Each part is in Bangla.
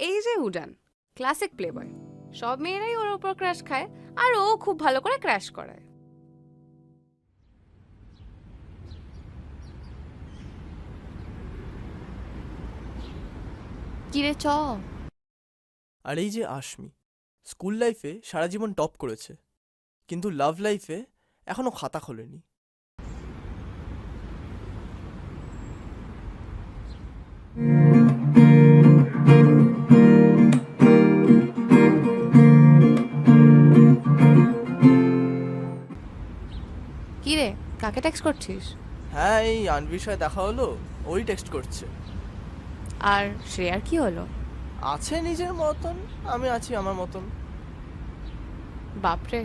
এই যে উডান ক্লাসিক প্লেবয় সব মেয়েরাই ওর ওপর ক্র্যাশ খায় আর ও খুব ভালো করে ক্র্যাশ করায়। কিরে চ। আর এই যে আশমি স্কুল লাইফে সারা জীবন টপ করেছে। কিন্তু লাভ লাইফে এখনও খাতা খোলেনি। কাকে টেক্সট করছিস? হ্যাঁ এই আনবির সাথে দেখা হলো ওই টেক্সট করছে। আর শ্রেয়ার কি হলো? আছে নিজের মতন আমি আছি আমার মতন। বাপরে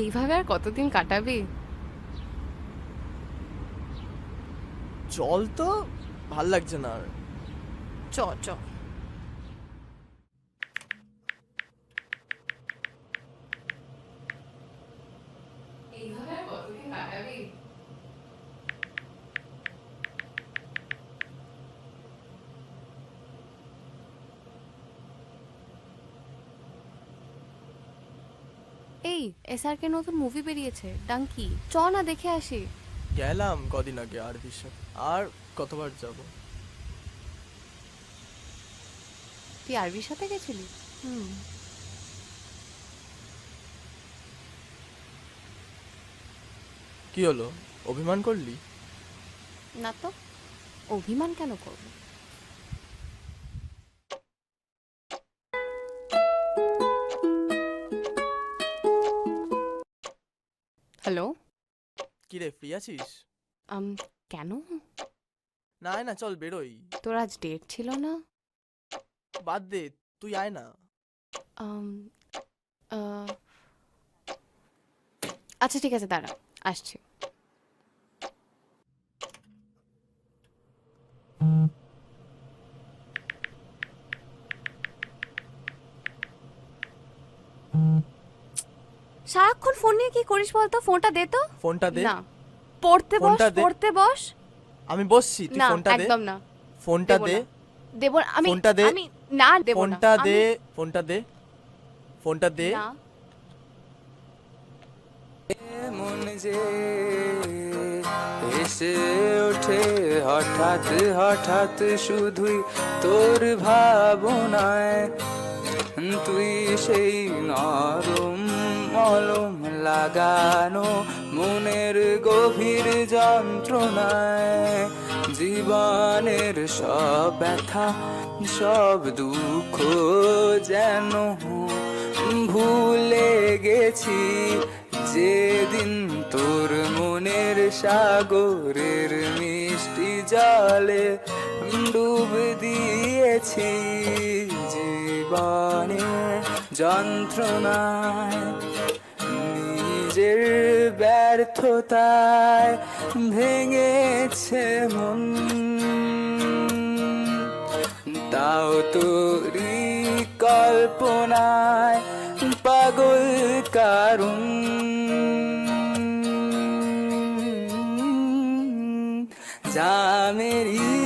এইভাবে আর কতদিন কাটাবি? চল তো ভালো লাগছে না আর। চ চ এইভাবে আর কতদিন কাটাবি এই এসআরকে নতুন মুভি বেরিয়েছে ডাঙ্কি চ না দেখে আসি। গেলাম কদিন আগে আরবির সাথে আর কতবার যাব? তুই আরবির সাথে গেছিলি? হুম। কি হলো? অভিমান করলি? না তো। অভিমান কেন করব? হ্যালো? কি রে ফ্রি আছিস? আম কেন? না আয় না চল বেরোই। তোর আজ ডেট ছিল না? বাদ দে তুই আয় না। আম, আহ, আচ্ছা ঠিক আছে দাঁড়া আসছি। সারাক্ষণ ফোন নিয়ে কি করিস বলতো? ফোনটা দে তো। ফোনটা দে। না। পড়তে বস ফোনটা দে। পড়তে বস। আমি বসছি তুই না ফোনটা দে। একদম না। ফোনটা দেবো দে। না। দেব না, আমি ফোনটা দে। আমি না দেব না। ফোনটা আমি- দে ফোনটা দে। ফোনটা দে। না। মন যে এসে ওঠে হঠাৎ হঠাৎ শুধুই তোর ভাবনায়। তুই সেই নরম মলম লাগানো, মনের গভীর যন্ত্রণায় জীবনের সব ব্যথা, সব দুঃখ যেন ভুলে গেছি। যেদিন তোর মনের সাগরের মিষ্টি জলে ডুব দিয়েছি জীবনের যন্ত্রণায় ব্যর্থতায় ভেঙেছে মন। তাও তোরি কল্পনায় পাগল কারণ যা মেরি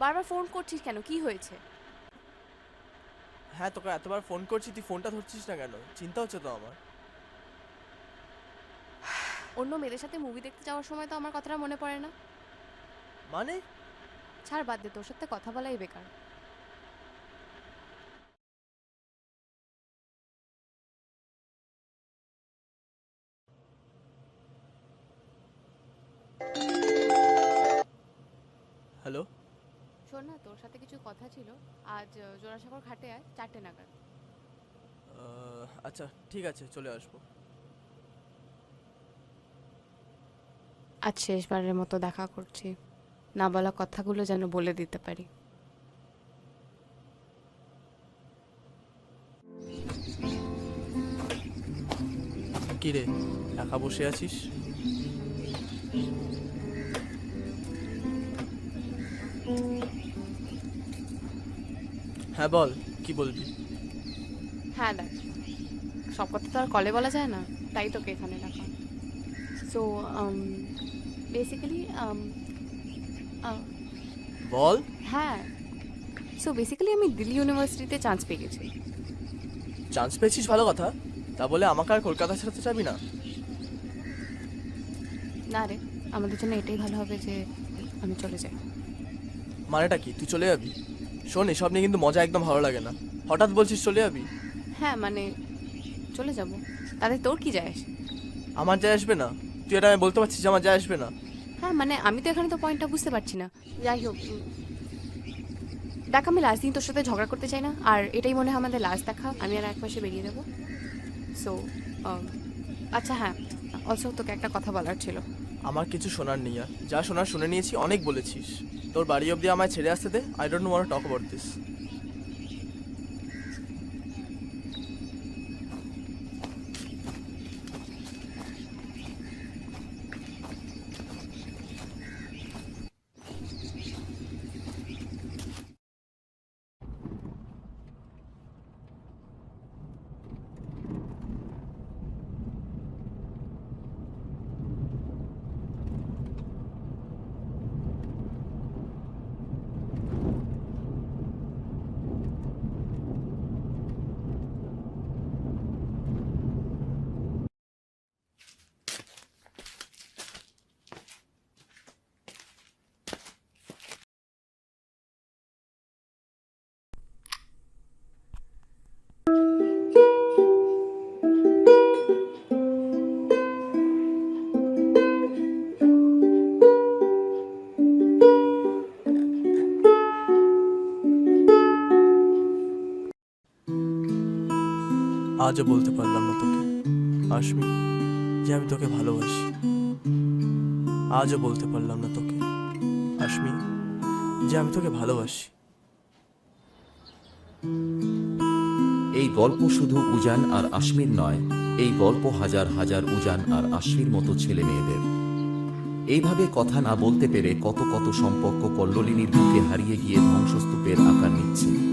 বারবার ফোন করছিস কেন? কি হয়েছে? হ্যাঁ তোকে এতবার ফোন করছি তুই ফোনটা ধরছিস না কেন? চিন্তা হচ্ছে তো আমার। অন্য মেয়েদের সাথে মুভি দেখতে যাওয়ার সময় তো আমার কথাটা মনে পড়ে না। মানে? ছাড় বাদ দে তোর সাথে কথা বলাই বেকার। শোন না তোর সাথে কিছু কথা ছিল। আজ আহ, জোড়াসাগর ঘাটে আয় চারটে নাগাদ। আচ্ছা ঠিক আছে চলে আসব। আজ শেষবারের মতো দেখা করছি। না বলা কথাগুলো যেন বলে দিতে পারি। কি রে একা বসে আছিস? হ্যাঁ বল কি বলবি? হ্যাঁ দেখ সব কথা তো আর কলে বলা যায় না তাই তোকে এখানে ডাকা। সো বেসিক্যালি বল। হ্যাঁ সো বেসিক্যালি আমি দিল্লি ইউনিভার্সিটিতে চান্স পেয়ে গেছি। চান্স পেয়েছিস? ভালো কথা। তা বলে আমাকে আর কলকাতা ছাড়তে চাবি না? না রে আমাদের জন্য এটাই ভালো হবে যে আমি চলে যাই। মানেটা কি? তুই চলে যাবি? শোন এসব নিয়ে কিন্তু মজা একদম ভালো লাগে না। হঠাৎ বলছিস চলে যাবি? হ্যাঁ মানে চলে যাব। তাতে তোর কি যায় আসে? আমার যায় আসবে না। তুই এটা আমি বলতে পারছিস যে আমার যায় আসবে না। হ্যাঁ মানে আমি তো এখানে তো পয়েন্টটা বুঝতে পারছি না। যাই হোক উম, দেখ আমি লাস্ট দিন তোর সাথে ঝগড়া করতে চাই না। আর এটাই মনে হয় আমাদের লাস্ট দেখা। আমি আর এক পাশে বেরিয়ে দেবো সো আচ্ছা হ্যাঁ। অলসো তোকে একটা কথা বলার ছিল। আমার কিছু শোনার নেই আর। যা শোনার শুনে নিয়েছি, অনেক বলেছিস। তোর বাড়ি অবধি আমায় ছেড়ে আসতে দে। I don't want talk about this আজও বলতে পারলাম না তোকে। আশমি যে আমি তোকে ভালোবাসি, আজও বলতে পারলাম না তোকে। আশমি যে আমি তোকে ভালোবাসি। এই গল্প শুধু উজান আর আশমির নয়, এই গল্প হাজার হাজার উজান আর আশমির মতো ছেলে মেয়েদের। এইভাবে কথা না বলতে পেরে কত কত সম্পর্ক কল্লোলিনীর বুকে হারিয়ে গিয়ে ধ্বংসস্তূপের আকার নিচ্ছে।